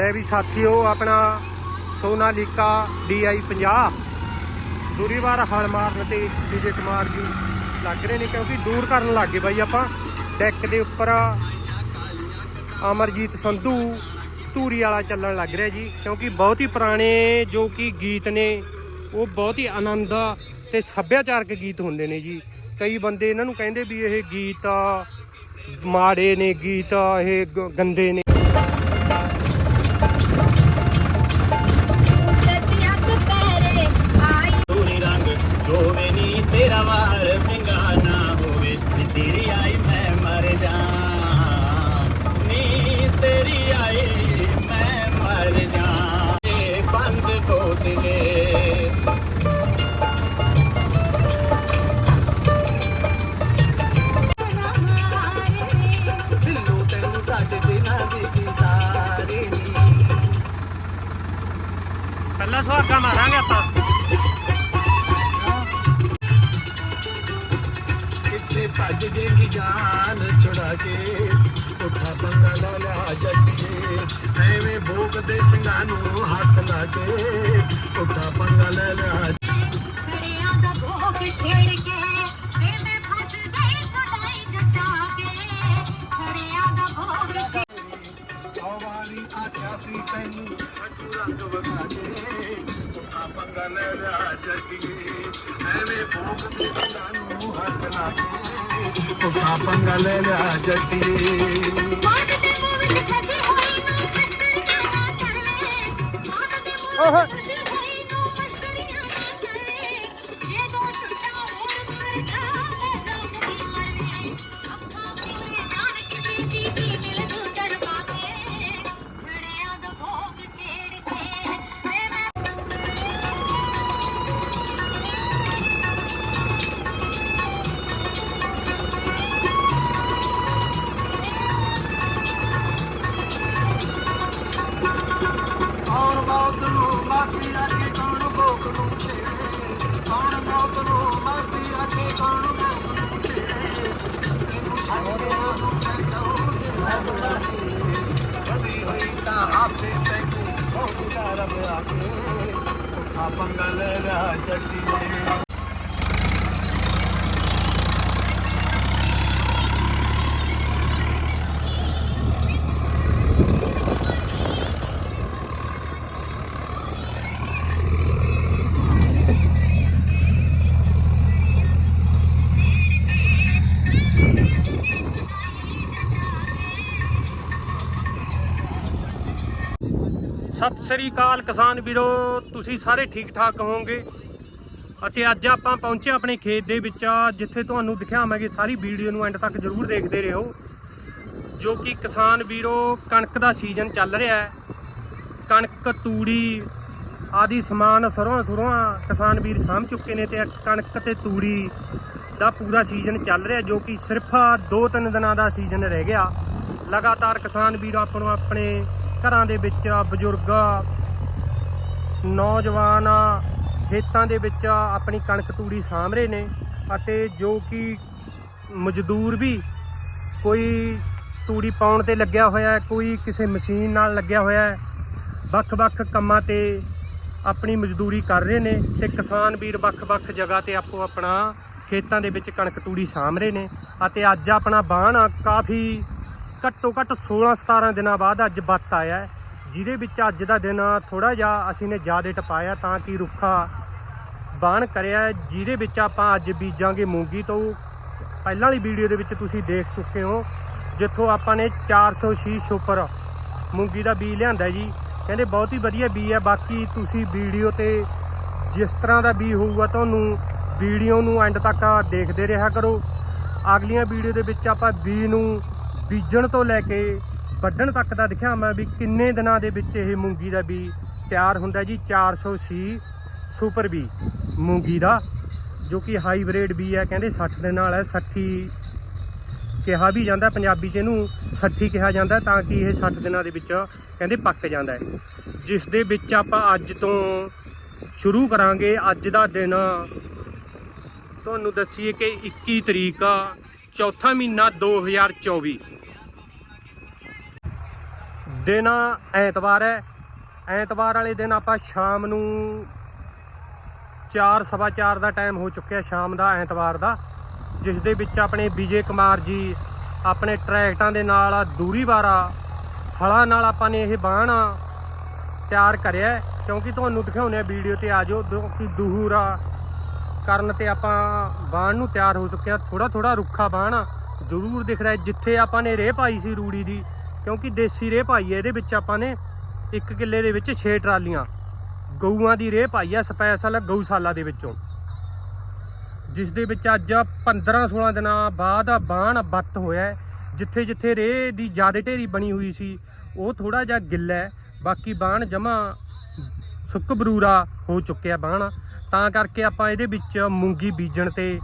ਲੈ ਵੀ ਸਾਥੀਓ, ਆਪਣਾ ਸੋਨਾਲੀਕਾ DI 50 ਦੂਰੀ ਵਾਰ ਹਲ ਮਾਰਨ ਤੇ ਵਿਜੇ ਕੁਮਾਰ ਜੀ ਲੱਗ ਰਹੇ ਨੇ, ਕਿਉਂਕਿ ਦੂਰ ਕਰਨ ਲੱਗ ਗਏ ਬਾਈ ਆਪਾਂ। ਡੈਕ ਦੇ ਉੱਪਰ ਅਮਰਜੀਤ ਸੰਧੂ ਧੂਰੀ ਵਾਲਾ ਚੱਲਣ ਲੱਗ ਰਿਹਾ ਜੀ, ਕਿਉਂਕਿ ਬਹੁਤ ਹੀ ਪੁਰਾਣੇ ਜੋ ਕਿ ਗੀਤ ਨੇ, ਉਹ ਬਹੁਤ ਹੀ ਆਨੰਦ ਤੇ ਸੱਭਿਆਚਾਰਕ ਗੀਤ ਹੁੰਦੇ ਨੇ ਜੀ। ਕਈ ਬੰਦੇ ਇਹਨਾਂ ਨੂੰ ਕਹਿੰਦੇ ਵੀ ਇਹ ਗੀਤ ਮਾੜੇ ਨੇ, ਗੀਤ ਇਹ ਗ- ਗੰਦੇ ਨੇ। ਭੱਜ ਜੇਗੀ ਜਾਨ ਛੁਡਾ ਕੇ, ਉੱਠਾ ਪੰਗਾ ਲਾ ਲਿਆ ਜੱਟੀਏ ਐਵੇਂ ਭੋਗਦੇ ਸਿੰਘਾਂ ਨੂੰ ਹੱਥ ਲਾ ਕੇ, ਉੱਠਾ ਪੰਗਾ ਲੈ ਲਿਆ ਖੜਿਆਂ ਦਾ ਭੋਗ ਛੇੜ ਕੇ ਸਵਾਰੀ ਤੈਨੂੰ ਅੱਡੂ ਰੰਗ ਵਗਾ ਕੇ ਉੱਠਾ ਪੰਗਾ ਲੈ ਲਿਆ ਜੱਟੀਏ ਐਵੇਂ ਭੋਗਦੇ ਸਿੰਘਾਂ ਨੂੰ ਹੱਥ ਲਾ ਕੇ ਉੱਠਾ ਪੰਗਾ ਲੈ ਲਿਆ ਜੱਟੀਏ ਮਾਨ ਦੇ ਮੂੰਹ ਵਿੱਚ ਖੱਦੀ ਹੋਈ ਨੂੰ ਮਸਤਰੀਆਂ ਨਾ ਕਰਵੇ ਮਾਨ ਦੇ ਮੂੰਹ ਭੋਗਦਾ ਰਬ ਸਤਿ ਸ੍ਰੀ ਅਕਾਲ ਕਿਸਾਨ ਵੀਰੋ, ਤੁਸੀਂ ਸਾਰੇ ਠੀਕ ਠਾਕ ਹੋਵੋਗੇ? ਅਤੇ ਅੱਜ ਆਪਾਂ ਪਹੁੰਚੇ ਆਪਣੇ ਖੇਤ ਦੇ ਵਿੱਚ ਜਿੱਥੇ ਤੁਹਾਨੂੰ ਦਿਖਾਵਾਂਗੇ ਸਾਰੀ ਵੀਡੀਓ ਨੂੰ ਐਂਡ ਤੱਕ ਜਰੂਰ ਦੇਖਦੇ ਰਹੋ। ਜੋ ਕਿ ਕਿਸਾਨ ਵੀਰੋ, ਕਣਕ ਦਾ ਸੀਜ਼ਨ ਚੱਲ ਰਿਹਾ ਹੈ। ਕਣਕ, ਤੂੜੀ ਆਦੀ ਸਮਾਨ ਸਰੋਂ ਸਰੋਂ ਕਿਸਾਨ ਵੀਰ ਸਾਂਭ ਚੁੱਕੇ ਨੇ ਤੇ ਕਣਕ ਤੇ ਤੂੜੀ ਦਾ ਪੂਰਾ ਸੀਜ਼ਨ ਚੱਲ ਰਿਹਾ, ਜੋ ਕਿ ਸਿਰਫ 2-3 ਦਿਨਾਂ ਦਾ ਸੀਜ਼ਨ ਰਹਿ ਗਿਆ। ਲਗਾਤਾਰ ਕਿਸਾਨ ਵੀਰ, ਆਪਾਂ ਨੂੰ ਆਪਣੇ ਘਰਾਂ ਦੇ ਵਿੱਚ ਬਜ਼ੁਰਗ, ਨੌਜਵਾਨ ਖੇਤਾਂ ਦੇ ਵਿੱਚ ਆਪਣੀ ਕਣਕ ਤੂੜੀ ਸਾਂਭ ਰਹੇ ਨੇ ਅਤੇ ਜੋ ਕਿ ਮਜ਼ਦੂਰ ਵੀ ਕੋਈ ਤੂੜੀ ਪਾਉਣ ਤੇ ਲੱਗਿਆ ਹੋਇਆ ਹੈ, ਕੋਈ ਕਿਸੇ ਮਸ਼ੀਨ ਨਾਲ ਲੱਗਿਆ ਹੋਇਆ ਹੈ, ਵੱਖ-ਵੱਖ ਕੰਮਾਂ ਤੇ ਆਪਣੀ ਮਜ਼ਦੂਰੀ ਕਰ ਰਹੇ ਨੇ ਤੇ ਕਿਸਾਨ ਵੀਰ ਵੱਖ-ਵੱਖ ਜਗ੍ਹਾ ਤੇ ਆਪੋ ਆਪਣਾ ਖੇਤਾਂ ਦੇ ਵਿੱਚ ਕਣਕ ਤੂੜੀ ਸਾਂਭ ਰਹੇ ਨੇ ਅਤੇ ਅੱਜ ਆਪਣਾ ਬਾਣ ਕਾਫੀ ਘੱਟੋ ਘੱਟ 16-17 ਦਿਨਾਂ ਬਾਅਦ ਅੱਜ ਬੱਤ ਆਇਆ ਜਿਹਦੇ ਵਿੱਚ ਅੱਜ ਦਾ ਦਿਨ ਥੋੜਾ ਜਿਹਾ ਅਸੀਂ ਨੇ ਜ਼ਿਆਦਾ ਟਪਾਇਆ ਤਾਂ ਕਿ ਰੁੱਖਾ ਬਾਣ ਕਰਿਆ ਜਿਹਦੇ ਵਿੱਚ ਆਪਾਂ ਅੱਜ ਬੀਜਾਂਗੇ ਮੂੰਗੀ ਤੋਂ। ਪਹਿਲਾਂ ਵਾਲੀ ਵੀਡੀਓ ਦੇ ਵਿੱਚ ਤੁਸੀਂ ਦੇਖ ਚੁੱਕੇ ਹੋ, ਜਿੱਥੋਂ ਆਪਾਂ ਨੇ 406 ਸੁਪਰ ਮੂੰਗੀ ਦਾ ਬੀਜ ਲਿਆਂਦਾ ਜੀ। ਕਹਿੰਦੇ ਬਹੁਤ ਹੀ ਵਧੀਆ ਬੀਜ ਹੈ, ਬਾਕੀ ਤੁਸੀਂ ਵੀਡੀਓ ਤੇ ਜਿਸ ਤਰ੍ਹਾਂ ਦਾ ਬੀਜ ਹੋਊਗਾ ਤੁਹਾਨੂੰ ਵੀਡੀਓ ਨੂੰ ਐਂਡ ਤੱਕ ਦੇਖਦੇ ਰਿਹਾ ਕਰੋ। ਅਗਲੀਆਂ ਵੀਡੀਓ ਦੇ ਵਿੱਚ ਆਪਾਂ ਬੀ ਨੂੰ ਬੀਜਣ ਤੋਂ ਲੈ ਕੇ ਵੱਢਣ ਤੱਕ ਦਾ ਦਿਖਾਵਾਂ ਵੀ ਕਿੰਨੇ ਦਿਨਾਂ ਦੇ ਵਿੱਚ ਇਹ ਮੂੰਗੀ ਦਾ ਬੀ ਤਿਆਰ ਹੁੰਦਾ ਜੀ। 406 ਸੁਪਰ ਬੀ ਮੂੰਗੀ ਦਾ, ਜੋ ਕਿ ਹਾਈਬ੍ਰਿਡ ਬੀ ਹੈ, ਕਹਿੰਦੇ 60 ਦੇ ਨਾਲ ਹੈ। 60 ਕਿਹਾ ਵੀ ਜਾਂਦਾ, ਪੰਜਾਬੀ ਚ ਇਹਨੂੰ 60 ਕਿਹਾ ਜਾਂਦਾ ਤਾਂ ਕਿ ਇਹ 60 ਦਿਨਾਂ ਦੇ ਵਿੱਚ ਕਹਿੰਦੇ ਪੱਕ ਜਾਂਦਾ ਹੈ। ਜਿਸ ਦੇ ਵਿੱਚ ਆਪਾਂ ਅੱਜ ਤੋਂ ਸ਼ੁਰੂ ਕਰਾਂਗੇ। ਅੱਜ ਦਾ ਦਿਨ ਤੁਹਾਨੂੰ ਦੱਸੀਏ ਕਿ 21 ਤਰੀਕ, ਚੌਥਾ ਮਹੀਨਾ 2024 ਦਿਨ ਐਤਵਾਰ ਹੈ। ਐਤਵਾਰ ਵਾਲੇ ਦਿਨ ਆਪਾਂ ਸ਼ਾਮ ਨੂੰ 4 ਸਵਾ ਚਾਰ ਦਾ ਟਾਈਮ ਹੋ ਚੁੱਕਿਆ ਸ਼ਾਮ ਦਾ, ਐਤਵਾਰ ਦਾ। ਜਿਸ ਦੇ ਵਿੱਚ ਆਪਣੇ ਵਿਜੇ ਕੁਮਾਰ ਜੀ, ਆਪਣੇ ਟਰੈਕਟਾਂ ਦੇ ਨਾਲ ਦੂਰੀ ਵਾਰਾ, ਹਲਾਂ ਨਾਲ ਆਪਾਂ ਨੇ ਇਹ ਬਾਣ ਤਿਆਰ ਕਰਿਆ ਕਿਉਂਕਿ ਤੁਹਾਨੂੰ ਦਿਖਾਉਂਦੇ ਆ ਵੀਡੀਓ ਤੇ ਆ ਜਾਓ ਦੋ- ਕਿ ਦੂਹਰਾ ਕਰਨ ਤੇ ਆਪਾਂ ਬਾਣ ਨੂੰ ਤਿਆਰ ਹੋ ਚੁੱਕੇ ਆ ਥੋੜਾ ਥੋੜਾ ਰੁੱਖਾ ਬਾਣ ਜ਼ਰੂਰ ਦਿਖ ਰਿਹਾ ਜਿੱਥੇ ਆਪਾਂ ਨੇ ਰੇਹ ਪਾਈ ਸੀ ਰੂੜੀ ਦੀ ਕਿਉਂਕਿ ਦੇਸੀ ਰੇਹ ਪਾਈ ਹੈ, ਇਹਦੇ ਵਿੱਚ ਆਪਾਂ ਨੇ ਇੱਕ ਕਿੱਲੇ ਦੇ ਵਿੱਚ 6 ਟਰਾਲੀਆਂ। ਗਊਆਂ ਦੀ ਰੇਹ ਪਾਈ ਹੈ ਸਪੈਸ਼ਲ ਗਊਸ਼ਾਲਾ ਦੇ ਵਿੱਚੋਂ। ਜਿਸ ਦੇ ਵਿੱਚ ਅੱਜ 15 16 ਦਿਨਾਂ ਬਾਅਦ ਬਾਣ ਬੱਤ ਹੋਇਆ ਜਿੱਥੇ ਜਿੱਥੇ ਰੇਹ ਦੀ ਜ਼ਿਆਦਾ ਢੇਰੀ ਬਣੀ ਹੋਈ ਸੀ, ਉਹ ਥੋੜਾ ਜਿਹਾ ਗਿੱਲਾ ਹੈ। ਬਾਕੀ ਬਾਣ ਜਮਾ ਸੁੱਕ ਬਰੂਰਾ ਹੋ ਚੁੱਕਿਆ ਬਾਣ। ਤਾਂ ਕਰਕੇ ਆਪਾਂ ਇਹਦੇ ਵਿੱਚ ਮੂੰਗੀ ਬੀਜਣ ਤੇ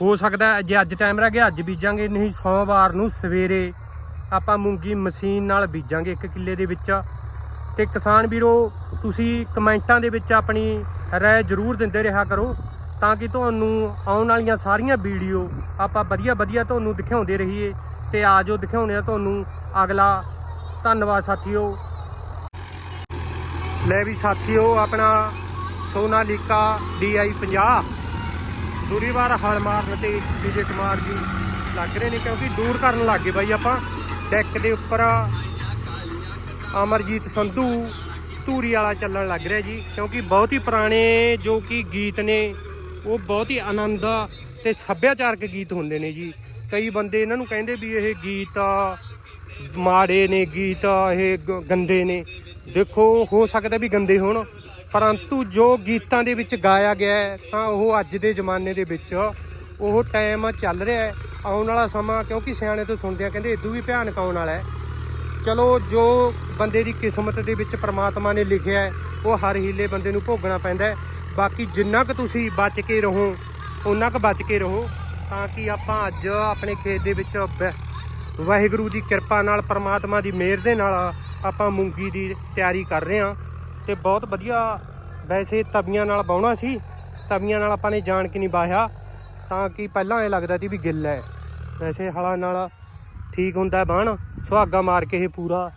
ਹੋ ਸਕਦਾ ਜੇ ਅੱਜ ਟਾਈਮ ਰਹਿ ਗਿਆ, ਅੱਜ ਬੀਜਾਂਗੇ, ਨਹੀਂ ਸੋਮਵਾਰ ਨੂੰ ਸਵੇਰੇ ਆਪਾਂ ਮੂੰਗੀ ਮਸ਼ੀਨ ਨਾਲ ਬੀਜਾਂਗੇ ਇੱਕ ਕਿੱਲੇ ਦੇ ਵਿੱਚ। ਤੇ ਕਿਸਾਨ ਵੀਰੋ, ਤੁਸੀਂ ਕਮੈਂਟਾਂ ਦੇ ਵਿੱਚ ਆਪਣੀ ਰਾਏ ਜ਼ਰੂਰ ਦਿੰਦੇ ਰਿਹਾ ਕਰੋ, ਤਾਂ ਕਿ ਤੁਹਾਨੂੰ ਆਉਣ ਵਾਲੀਆਂ ਸਾਰੀਆਂ ਵੀਡੀਓ ਆਪਾਂ ਵਧੀਆ ਵਧੀਆ ਤੁਹਾਨੂੰ ਦਿਖਾਉਂਦੇ ਰਹੀਏ। ਤੇ ਆਜੋ ਦਿਖਾਉਂਦੇ ਆ ਤੁਹਾਨੂੰ ਅਗਲਾ। ਧੰਨਵਾਦ ਸਾਥੀਓ। ਲੈ ਵੀ ਸਾਥੀਓ, ਆਪਣਾ ਸੋਨਾਲੀਕਾ DI 50 ਦੂਰੀ ਵਾਰ ਹਲ ਮਾਰਨ ਤੇ ਵਿਜੇ ਕੁਮਾਰ ਜੀ ਲੱਗ ਰਹੇ ਨੇ, ਕਿਉਂਕਿ ਦੂਰ ਕਰਨ ਲੱਗ ਗਏ ਬਾਈ ਆਪਾਂ। ਡੈਕ ਦੇ ਉੱਪਰ ਅਮਰਜੀਤ ਸੰਧੂ ਧੂਰੀ ਵਾਲਾ ਚੱਲਣ ਲੱਗ ਰਿਹਾ ਜੀ, ਕਿਉਂਕਿ ਬਹੁਤ ਹੀ ਪੁਰਾਣੇ ਜੋ ਕਿ ਗੀਤ ਨੇ, ਉਹ ਬਹੁਤ ਹੀ ਆਨੰਦ ਤੇ ਸੱਭਿਆਚਾਰਕ ਗੀਤ ਹੁੰਦੇ ਨੇ ਜੀ। ਕਈ ਬੰਦੇ ਇਹਨਾਂ ਨੂੰ ਕਹਿੰਦੇ ਵੀ ਇਹ ਗੀਤ ਮਾੜੇ ਨੇ, ਗੀਤ ਇਹ ਗ- ਗੰਦੇ ਨੇ। ਦੇਖੋ, ਹੋ ਸਕਦਾ ਵੀ ਗੰਦੇ ਹੋਣ, ਪਰੰਤੂ ਜੋ ਗੀਤਾਂ ਦੇ ਵਿੱਚ ਗਾਇਆ ਗਿਆ ਤਾਂ ਉਹ ਅੱਜ ਦੇ ਜ਼ਮਾਨੇ ਦੇ ਵਿੱਚ ਉਹ ਟਾਈਮ ਚੱਲ ਰਿਹਾ ਹੈ। ਆਉਣ ਵਾਲਾ ਸਮਾਂ, ਕਿਉਂਕਿ ਸਿਆਣੇ ਤੋਂ ਸੁਣਦੇ ਆ, ਕਹਿੰਦੇ ਇਦੋਂ ਵੀ ਭਿਆਨਕ ਆਉਣ ਵਾਲਾ ਹੈ। ਚਲੋ, ਜੋ ਬੰਦੇ ਦੀ ਕਿਸਮਤ ਦੇ ਵਿੱਚ ਪ੍ਰਮਾਤਮਾ ਨੇ ਲਿਖਿਆ ਹੈ, ਉਹ ਹਰ ਹੀਲੇ ਬੰਦੇ ਨੂੰ ਭੋਗਣਾ ਪੈਂਦਾ ਬਾਕੀ ਜਿੰਨਾ ਕੁ ਤੁਸੀਂ ਬਚ ਕੇ ਰਹੋ ਉਹਨਾਂ ਕੁ ਬਚ ਕੇ ਰਹੋ, ਤਾਂ ਕਿ ਆਪਾਂ ਅੱਜ ਆਪਣੇ ਖੇਤ ਦੇ ਵਿੱਚ ਵ- ਵਾਹਿਗੁਰੂ ਦੀ ਕਿਰਪਾ ਨਾਲ, ਪ੍ਰਮਾਤਮਾ ਦੀ ਮਿਹਰ ਦੇ ਨਾਲ ਆਪਾਂ ਮੂੰਗੀ ਦੀ ਤਿਆਰੀ ਕਰ ਰਹੇ ਹਾਂ। ਤੇ ਬਹੁਤ ਵਧੀਆ ਵੈਸੇ ਤਵੀਆਂ ਨਾਲ ਬਾਉਣਾ ਸੀ, ਤਵੀਆਂ ਨਾਲ ਆਪਾਂ ਨੇ ਜਾਣ ਕੇ ਨਹੀਂ ਬਾਹਿਆ ਤਾਂ ਕਿ ਪਹਿਲਾਂ ਇਹ ਲੱਗਦਾ ਸੀ ਵੀ ਗਿੱਲ ਹੈ। ਵੈਸੇ ਹਲਾਂ ਨਾਲ ਠੀਕ ਹੁੰਦਾ ਬਾਣ, ਸੁਹਾਗਾ ਮਾਰ ਕੇ ਇਹ ਪੂਰਾ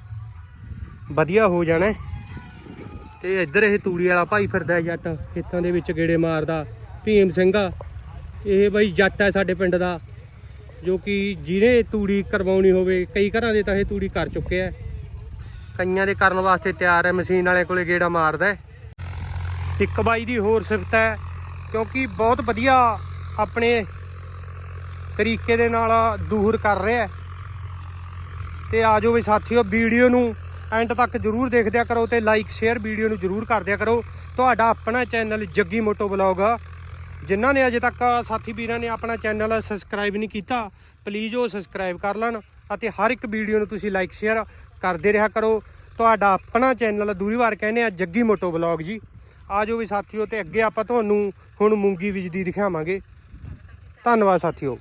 ਵਧੀਆ ਹੋ ਜਾਣਾ ਹੈ। ਤੇ ਇੱਧਰ ਇਹ ਤੂੜੀ ਵਾਲਾ ਭਾਈ ਫਿਰਦਾ ਜੱਟ, ਖੇਤਾਂ ਦੇ ਵਿੱਚ ਗੇੜੇ ਮਾਰਦਾ, ਭੀਮ ਸਿੰਘ ਇਹ ਬਈ ਜੱਟ ਹੈ ਸਾਡੇ ਪਿੰਡ ਦਾ, ਜੋ ਕਿ ਜਿਹਨੇ ਤੂੜੀ ਕਰਵਾਉਣੀ ਹੋਵੇ, ਕਈ ਘਰਾਂ ਦੇ ਤਾਂ ਇਹ ਤੂੜੀ ਕਰ ਚੁੱਕੇ ਆ। ਕਈਆਂ ਦੇ ਕਰਨ ਵਾਸਤੇ ਤਿਆਰ ਹੈ, ਮਸ਼ੀਨ ਵਾਲੇ ਕੋਲੇ ਗੇੜਾ ਮਾਰਦਾ ਇੱਕ ਬਾਈ ਦੀ ਹੋਰ ਸਿਫਤ ਹੈ, ਕਿਉਂਕਿ ਬਹੁਤ ਵਧੀਆ ਆਪਣੇ ਤਰੀਕੇ ਦੇ ਨਾਲ ਦੂਰ ਕਰ ਰਿਹਾ ਹੈ। ਤੇ ਆਜੋ ਵੀ ਸਾਥੀਓ, ਵੀਡੀਓ ਨੂੰ ਐਂਡ ਤੱਕ ਜਰੂਰ ਦੇਖਦਿਆ ਕਰੋ ਤੇ ਲਾਈਕ ਸ਼ੇਅਰ ਵੀਡੀਓ ਨੂੰ ਜਰੂਰ ਕਰਦਿਆ ਕਰੋ। ਤੁਹਾਡਾ ਆਪਣਾ ਚੈਨਲ ਜੱਗੀ ਮੋਟੋ ਬਲੌਗ ਜਿਨ੍ਹਾਂ ਨੇ ਅਜੇ ਤੱਕ ਸਾਥੀ ਵੀਰਾਂ ਨੇ ਆਪਣਾ ਚੈਨਲ ਸਬਸਕ੍ਰਾਈਬ ਨਹੀਂ ਕੀਤਾ ਪਲੀਜ਼ ਉਹ ਸਬਸਕ੍ਰਾਈਬ ਕਰ ਲੈਣ ਅਤੇ ਹਰ ਇੱਕ ਵੀਡੀਓ ਨੂੰ ਤੁਸੀਂ ਲਾਈਕ ਸ਼ੇਅਰ ਕਰਦੇ ਰਿਹਾ ਕਰੋ। ਤੁਹਾਡਾ ਆਪਣਾ ਚੈਨਲ ਦੂਰੀ ਵਾਰ ਕਹਿੰਦੇ ਆ ਜੱਗੀ ਮੋਟੋ ਬਲੌਗ ਜੀ। ਆਜੋ ਵੀ ਸਾਥੀਓ ਤੇ ਅੱਗੇ ਆਪਾਂ ਤੁਹਾਨੂੰ ਹੁਣ ਮੂੰਗੀ ਬੀਜਦੀ ਦਿਖਾਵਾਂਗੇ। ਧੰਨਵਾਦ ਸਾਥੀਓ।